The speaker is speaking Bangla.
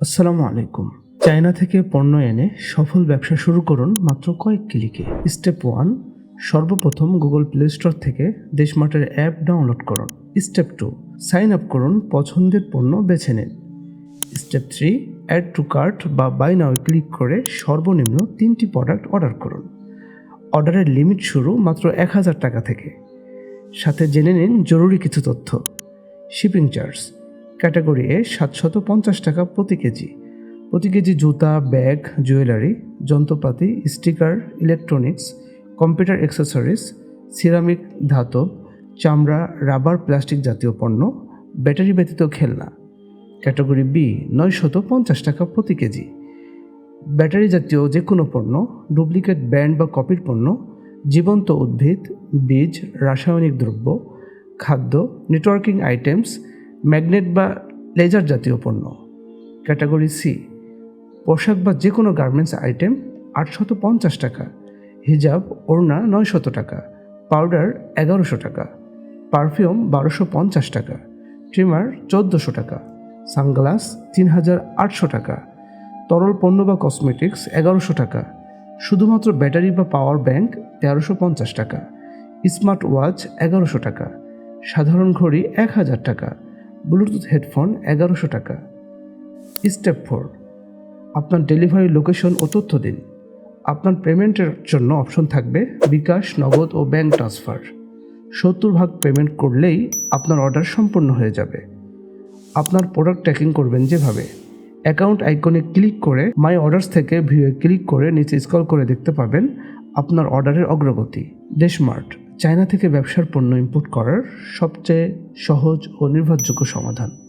আসসালামু আলাইকুম। চায়না থেকে পণ্য এনে সফল ব্যবসা শুরু করুন মাত্র কয়েক ক্লিকে। স্টেপ ওয়ান, সর্বপ্রথম গুগল প্লে স্টোর থেকে দেশমার্টের অ্যাপ ডাউনলোড করুন। স্টেপ টু, সাইন আপ করুন পছন্দের পণ্য বেছে নিন। Step three, add to cart বা বাই নাও ক্লিক করে সর্বনিম্ন তিনটি প্রোডাক্ট অর্ডার করুন। অর্ডারের লিমিট শুরু মাত্র এক হাজার টাকা থেকে। সাথে জেনে নিন জরুরি কিছু তথ্য। শিপিং চার্জ ক্যাটাগরি এ সাতশত পঞ্চাশ টাকা প্রতি কেজি। প্রতি কেজি জুতা, ব্যাগ, জুয়েলারি, যন্ত্রপাতি, sticker, electronics, computer accessories, ceramic ধাতব, চামড়া, রাবার, প্লাস্টিক জাতীয় পণ্য, ব্যাটারি ব্যতীত খেলনা। ক্যাটাগরি বি নয়শত পঞ্চাশ টাকা প্রতি কেজি। ব্যাটারি জাতীয় যে কোনো পণ্য, ডুপ্লিকেট ব্যান্ড বা কপির পণ্য, জীবন্ত উদ্ভিদ, বীজ, রাসায়নিক দ্রব্য, খাদ্য, নেটওয়ার্কিং আইটেমস ম্যাগনেট বা লেজার জাতীয় পণ্য। ক্যাটাগরি সি পোশাক বা যে কোনো গার্মেন্টস আইটেম, আটশত পঞ্চাশ টাকা। হিজাব, ওড়না, নয়শত টাকা। পাউডার, এগারোশো টাকা। পারফিউম, বারোশো পঞ্চাশ টাকা। ট্রিমার, চোদ্দোশো টাকা। সানগ্লাস তিন হাজার আটশো টাকা। তরল পণ্য বা কসমেটিক্স, এগারোশো টাকা। শুধুমাত্র ব্যাটারি বা পাওয়ার ব্যাংক, তেরোশো পঞ্চাশ টাকা। স্মার্ট ওয়াচ এগারোশো টাকা। সাধারণ ঘড়ি এক হাজার টাকা। ব্লুটুথ হেডফোন এগারোশো টাকা। স্টেপ ফোর আপনার ডেলিভারি লোকেশন ও তথ্য দিন। আপনার পেমেন্টের জন্য অপশন থাকবে বিকাশ, নগদ ও ব্যাংক ট্রান্সফার সত্তর ভাগ পেমেন্ট করলেই আপনার অর্ডার সম্পূর্ণ হয়ে যাবে। আপনার প্রোডাক্ট ট্র্যাকিং করবেন যেভাবে। অ্যাকাউন্ট আইকনে ক্লিক করে মাই অর্ডারস থেকে ভিউয়ে ক্লিক করে নিচে স্ক্রল করে দেখতে পাবেন আপনার অর্ডারের অগ্রগতি। ডেশমার্ট চায়না থেকে ব্যবসার পণ্য ইম্পোর্ট করার সবচেয়ে সহজ ও নির্ভরযোগ্য সমাধান।